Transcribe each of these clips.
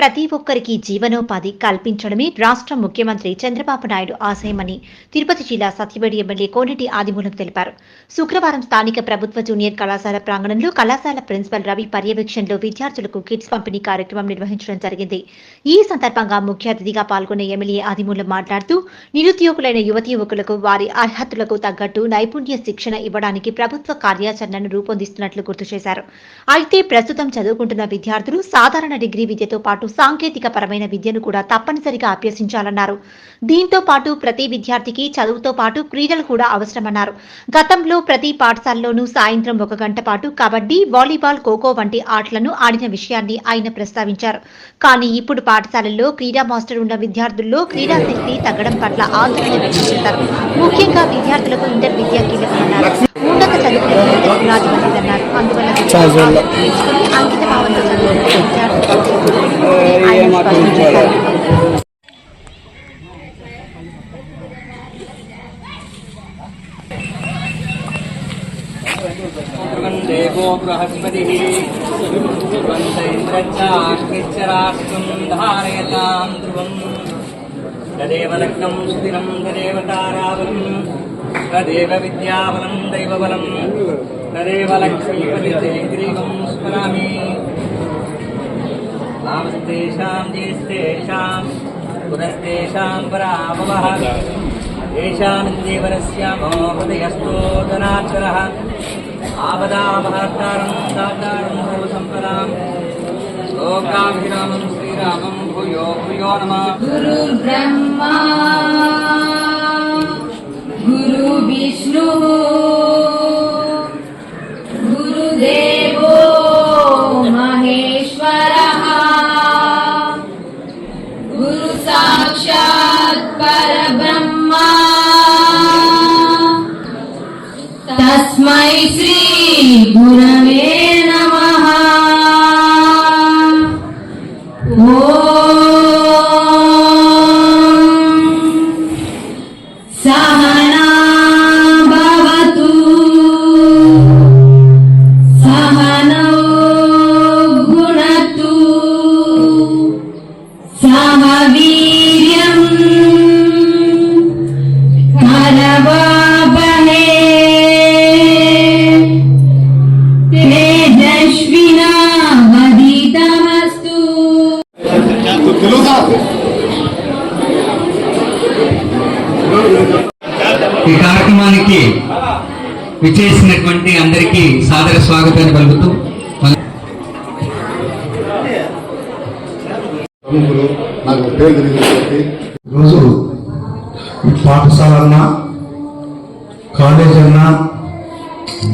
ప్రతి ఒక్కరికి జీవనోపాధి కల్పించడమే రాష్ట్ర ముఖ్యమంత్రి చంద్రబాబు నాయుడు ఆశయమని తిరుపతి జిల్లా సత్యవేడి ఎమ్మెల్యే కోనటి ఆదిమూలం తెలిపారు. శుక్రవారం స్థానిక ప్రభుత్వ జూనియర్ కళాశాల ప్రాంగణంలో కళాశాల ప్రిన్సిపల్ రవి పర్యవేక్షణలో విద్యార్థులకు కిట్స్ పంపిణీ కార్యక్రమం నిర్వహించడం జరిగింది. ఈ సందర్భంగా ముఖ్య అతిథిగా పాల్గొన్న ఎమ్మెల్యే ఆదిమూలం మాట్లాడుతూ నిరుద్యోగులైన యువతి యువకులకు వారి అర్హతలకు తగ్గట్టు నైపుణ్య శిక్షణ ఇవ్వడానికి ప్రభుత్వ కార్యాచరణను రూపొందిస్తున్నట్లు గుర్తు చేశారు. అయితే ప్రస్తుతం చదువుకుంటున్న విద్యార్థులు సాధారణ డిగ్రీ విద్యతో పాటు సాంకేతిక పరమైన విద్యను కూడా తప్పనిసరిగా అభ్యసించాలన్నారు. దీంతో పాటు ప్రతి విద్యార్థికి చదువుతో పాటు క్రీడలు కూడా అవసరమన్నారు. గతంలో ప్రతి పాఠశాలలోనూ సాయంత్రం ఒక గంట పాటు కబడ్డీ వాలీబాల్ ఖోఖో వంటి ఆటలను ఆడిన విషయాన్ని ఆయన ప్రస్తావించారు. కానీ ఇప్పుడు పాఠశాలల్లో క్రీడా మాస్టర్ ఉన్న విద్యార్థుల్లో క్రీడాశక్తి తగ్గడం పట్ల ఆందోళన వ్యక్తం చేశారు. ముఖ్యంగా విద్యార్థులకు ఇంటర్ విద్య కీలకమన్నారు ఉన్నత చదువులకు అందువల్ల అంకిత భావంతో చదువుకునే విద్యార్థులు देवो बृहस्पतिः ध्रुवन्त इन्द्रच्च आश्रित्य राष्ट्रम् धारयताम् ध्रुवम् तदेव लग्नम् सुदिनम् तदेव तारावलम् तदेव विद्याबलम् दैवबलम् तदेव लक्ष्मीपतिग्रीवम् स्मरामि तामस्तेषां ज्येष्ठेषां, पुनस्तेषां पराभवः। येषामिन्द्रीवरस्य मम हृदयस्तो धनाक्षरः आपदामहर्तारं साकारं भूसम्पदां भूयो भूयो नमः। गुरुब्रह्मा गुरवे नमः। ॐ। ఈ కార్యక్రమానికి విచ్చేసినటువంటి అందరికీ సాదర స్వాగతాన్ని పలుకుతూ నాకు పేరు ఈరోజు ఈ పాఠశాల అన్నా కాలేజ్ అన్నా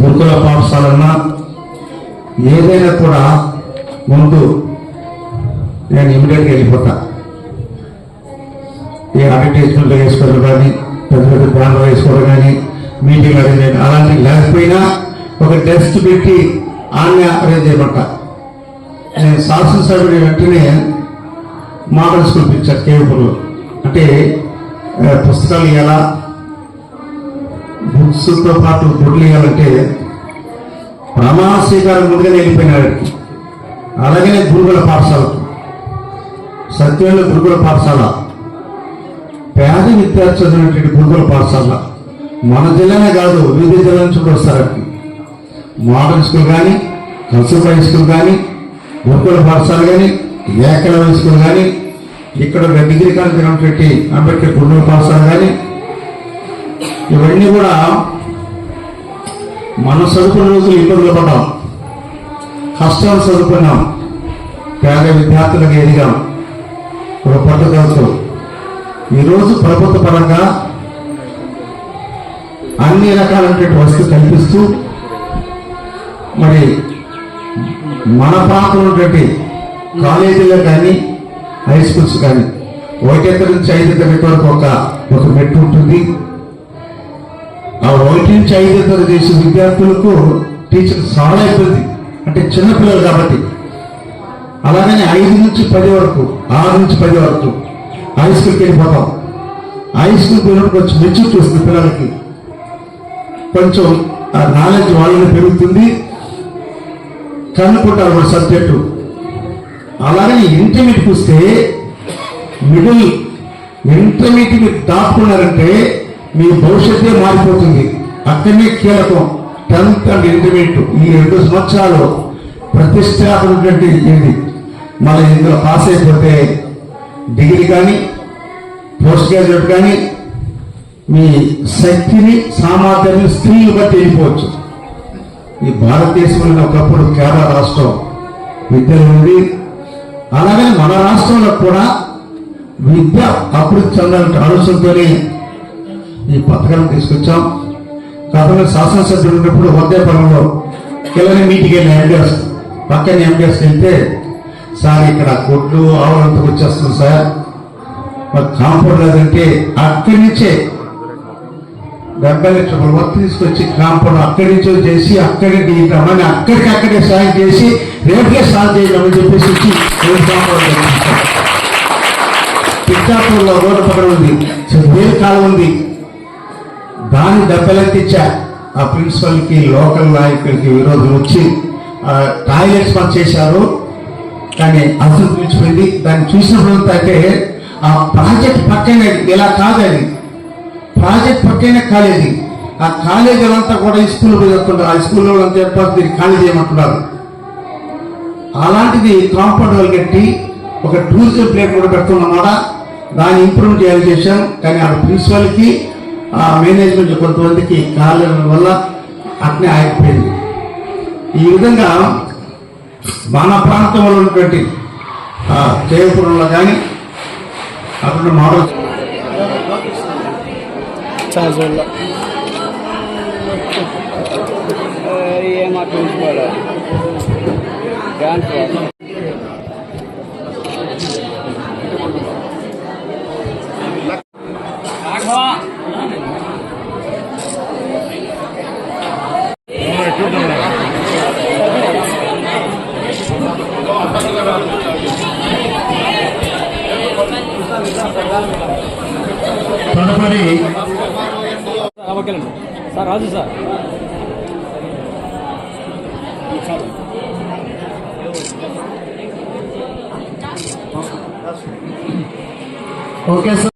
గురుకుల పాఠశాల అన్నా ఏదైనా కూడా ముందు నేను ఇమీడియట్గా వెళ్ళిపోతా. ఈ అడ్వర్టైజ్మెంట్ వేసుకోవడం కానీ పెద్ద పెద్ద బ్యానర్ వేసుకోవడం కానీ మీటింగ్ అరేంజ్ చేయడం అలాంటివి లేకపోయినా ఒక డెస్క్ పెట్టి ఆమె అరేంజ్ చేయమంట నేను శాసనసభ్యుడి వెంటనే మోడల్ స్కూల్ పిక్చర్ కేవపులు అంటే పుస్తకాలు ఇవ్వాలా బుక్స్తో పాటు గుడ్లు ఇవ్వాలంటే ప్రమాణ స్వీకారం ముందుగానే వెళ్ళిపోయినాడు అలాగే గురుకుల పాఠశాల. సత్యంలో గురుకుల పాఠశాల. భారీ విద్యార్థి చదివినటువంటి గురుకుల పాఠశాల. మన జిల్లానే కాదు వివిధ జిల్లా నుంచి కూడా వస్తారు మోడల్ స్కూల్ కానీ కన్సూర్ హై స్కూల్ కానీ గురుకుల పాఠశాల కానీ ఏకలవ్య స్కూల్ కానీ ఇక్కడ ఒక డిగ్రీ కాలేజ్ ఉన్నటువంటి అంబేద్కర్ గురుకుల పాఠశాల కానీ ఇవన్నీ కూడా మన చదువుకున్న రోజులు ఇబ్బందులు పడ్డాం కష్టాలు చదువుకున్నాం. పేద విద్యార్థులకు ఎదిగాం. ఒక పట్టుదలతో. ఈరోజు ప్రభుత్వ పరంగా అన్ని రకాలైనటువంటి వస్తువులు కల్పిస్తూ మరి మన ప్రాంతంలో కాలేజీలో కానీ హై స్కూల్స్ కానీ ఒకటి నుంచి ఐదు తరగతి వరకు ఒక ఒక మెట్టు ఉంటుంది. ఆ ఒకటి నుంచి ఐదు తరగతి చేసే విద్యార్థులకు టీచర్ చాలా ఇబ్బంది అంటే చిన్నపిల్లలు కాబట్టి. అలాగనే ఐదు నుంచి పది వరకు ఆరు నుంచి పది వరకు. హై స్కూల్కి వెళ్ళిపోతాం హై స్కూల్ పిల్లలు కొంచెం మెచ్యూరిటీ వస్తుంది పిల్లలకి. కొంచెం ఆ నాలెడ్జ్ వాళ్ళని పెరుగుతుంది. కనుక్కుంటారు మన సబ్జెక్టు. అలాగే ఇంటర్మీడియట్ వస్తే మిడిల్ ఇంటర్మీడియట్ మీరు దాటుకున్నారంటే మీ భవిష్యత్తే మారిపోతుంది. అక్కడనే కీలకం టెన్త్ అండ్ ఇంటర్మీడియట్ ఈ రెండు సంవత్సరాలు ప్రతిష్టాపనటువంటి ఇది. మళ్ళీ ఇందులో పాస్ అయిపోతే డిగ్రీ కానీ పోస్ట్ గ్రాడ్యుయేట్ కానీ మీ శక్తిని సామర్థ్యాన్ని స్త్రీలు బట్టి వెళ్ళిపోవచ్చు. ఈ భారతదేశంలో ఒకప్పుడు కేరళ రాష్ట్రం విద్యలో ఉంది. అలాగే మన రాష్ట్రంలో కూడా విద్య అభివృద్ధి చెందాలంటే ఆలోచనతోనే ఈ పథకాన్ని తీసుకొచ్చాం. గతంలో శాసనసభ్యులు ఉన్నప్పుడు వద్దేపల్లంలో కిలని మీటికి వెళ్ళిన ఎండిఎస్ పక్కన ఎండిఎస్ వెళ్తే సార్ ఇక్కడ గుడ్లు ఆవులంతా వచ్చేస్తుంది సార్. మరి కాంపౌండ్ లేదంటే అక్కడి నుంచే డెబ్బై లక్షల వర్క్ తీసుకొచ్చి కాంపౌండ్ అక్కడి నుంచో చేసి అక్కడి తీయటమని అక్కడికి అక్కడే సాయం చేసి రేపే సాయం చేయడం చెప్పేసి ఇచ్చి కాంపౌండ్ పిచ్చాపూర్లో రోడ్డు పక్కన ఉంది. వేరు కాలం ఉంది. దాన్ని దెబ్బలెత్తిచ్చా. ఆ ప్రిన్సిపల్కి లోకల్ నాయకులకి విరోధం వచ్చి ఆ, టాయిలెట్స్ పని చేశారు కానీ అసలు దాన్ని చూసినప్పుడు అంటే ఆ ప్రాజెక్ట్ పక్కనే ఇలా కాదని ప్రాజెక్ట్ పక్కనే కాలేజీ. ఆ కాలేజీలంతా కూడా ఈ స్కూల్ పోతున్నారు ఆ స్కూల్లో అంతా ఏర్పాటు దీన్ని ఖాళీ చేయమంటున్నారు. అలాంటిది కాంపౌండ్ వాళ్ళు కట్టి ఒక టూరిజం ప్లేట్ కూడా పెడుతున్నమాట. దాన్ని ఇంప్రూవ్ చేయాలి చేశాం. కానీ ఆ ప్రిన్సిపల్కి ఆ మేనేజ్మెంట్ కొంతమందికి కాలేజీ వల్ల అట్నే ఆగిపోయింది. ఈ విధంగా మన ప్రాంతంలో ఉన్నటువంటి ఆ, జయపురంలో కానీ అక్కడ మోడల్ ఏమా ప్రిన్సిపల్ డాన్స్ తదుపరి sir Raju sir. Okay sir.